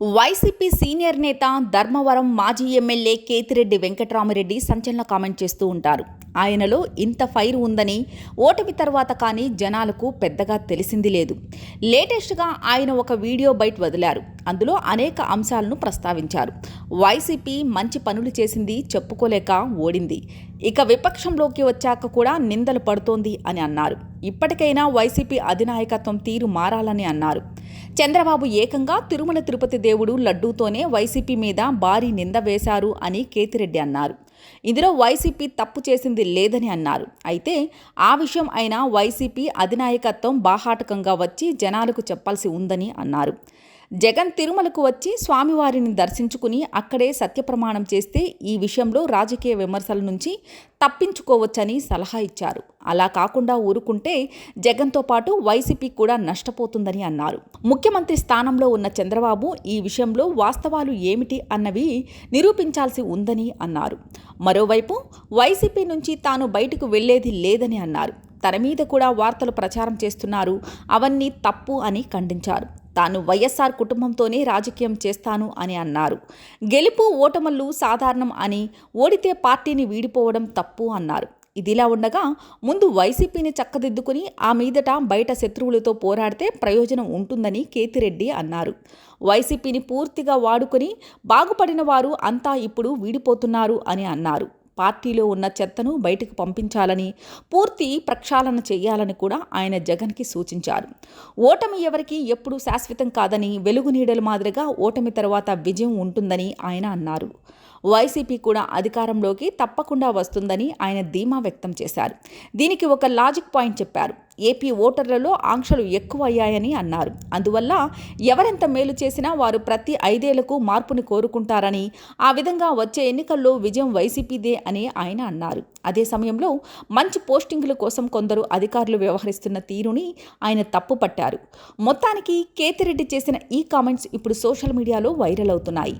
YCP senior నేత ధర్మవరం మాజీ MLA Kethireddy Venkatarama Reddy సంచలన కామెంట్ చేస్తూ ఉంటారు. ఆయనలో ఇంత ఫైర్ ఉందని ఓటమి తర్వాత కానీ జనాలకు పెద్దగా తెలిసింది లేదు. లేటెస్ట్గా ఆయన ఒక వీడియో బయట వదిలారు. అందులో అనేక అంశాలను ప్రస్తావించారు. వైసీపీ మంచి పనులు చేసింది చెప్పుకోలేక ఓడింది. ఇక విపక్షంలోకి వచ్చాక కూడా నిందలు పడుతోంది అని అన్నారు. ఇప్పటికైనా వైసీపీ అధినాయకత్వం తీరు మారాలని అన్నారు. చంద్రబాబు ఏకంగా తిరుమల తిరుపతి దేవుడు లడ్డూతోనే వైసీపీ మీద భారీ నింద వేశారు అని కేతిరెడ్డి అన్నారు. ఇందులో వైసీపీ తప్పు చేసింది లేదని అన్నారు. అయితే ఆ విషయం అయినా వైసీపీ అధినాయకత్వం బాహాటకంగా వచ్చి జనాలకు చెప్పాల్సి ఉందని అన్నారు. జగన్ తిరుమలకు వచ్చి స్వామివారిని దర్శించుకుని అక్కడే సత్యప్రమాణం చేస్తే ఈ విషయంలో రాజకీయ విమర్శల నుంచి తప్పించుకోవచ్చని సలహా ఇచ్చారు. అలా కాకుండా ఊరుకుంటే జగన్తో పాటు వైసీపీ కూడా నష్టపోతుందని అన్నారు. ముఖ్యమంత్రి స్థానంలో ఉన్న చంద్రబాబు ఈ విషయంలో వాస్తవాలు ఏమిటి అన్నవి నిరూపించాల్సి ఉందని అన్నారు. మరోవైపు వైసీపీ నుంచి తాను బయటకు వెళ్ళేది లేదని అన్నారు. తన మీద కూడా వార్తలు ప్రచారం చేస్తున్నారు. అవన్నీ తప్పు అని ఖండించారు. తాను వైఎస్ఆర్ కుటుంబంతోనే రాజకీయం చేస్తాను అని అన్నారు. గెలుపు ఓటములు సాధారణం అని ఓడితే పార్టీని వీడిపోవడం తప్పు అన్నారు. ఇదిలా ఉండగా ముందు వైసీపీని చక్కదిద్దుకుని ఆ మీదట బయట శత్రువులతో పోరాడితే ప్రయోజనం ఉంటుందని కేతిరెడ్డి అన్నారు. వైసీపీని పూర్తిగా వాడుకొని బాగుపడిన వారు అంతా ఇప్పుడు వీడిపోతున్నారు అని అన్నారు. పార్టీలో ఉన్న చెత్తను బయటకు పంపించాలని పూర్తి ప్రక్షాళన చేయాలని కూడా ఆయన జగన్కి సూచించారు. ఓటమి ఎవరికి ఎప్పుడూ శాశ్వతం కాదని వెలుగు నీడల మాదిరిగా ఓటమి తర్వాత విజయం ఉంటుందని ఆయన అన్నారు. వైసీపీ కూడా అధికారంలోకి తప్పకుండా వస్తుందని ఆయన ధీమా వ్యక్తం చేశారు. దీనికి ఒక లాజిక్ పాయింట్ చెప్పారు. ఏపీ ఓటర్లలో ఆంక్షలు ఎక్కువ అయ్యాయని అన్నారు. అందువల్ల ఎవరెంత మేలు చేసినా వారు ప్రతి ఐదేళ్ళకు మార్పుని కోరుకుంటారని ఆ విధంగా వచ్చే ఎన్నికల్లో విజయం వైసీపీదే అని ఆయన అన్నారు. అదే సమయంలో మంచి పోస్టింగుల కోసం కొందరు అధికారులు వ్యవహరిస్తున్న తీరుని ఆయన తప్పుపట్టారు. మొత్తానికి కేతిరెడ్డి చేసిన ఈ కామెంట్స్ ఇప్పుడు సోషల్ మీడియాలో వైరల్ అవుతున్నాయి.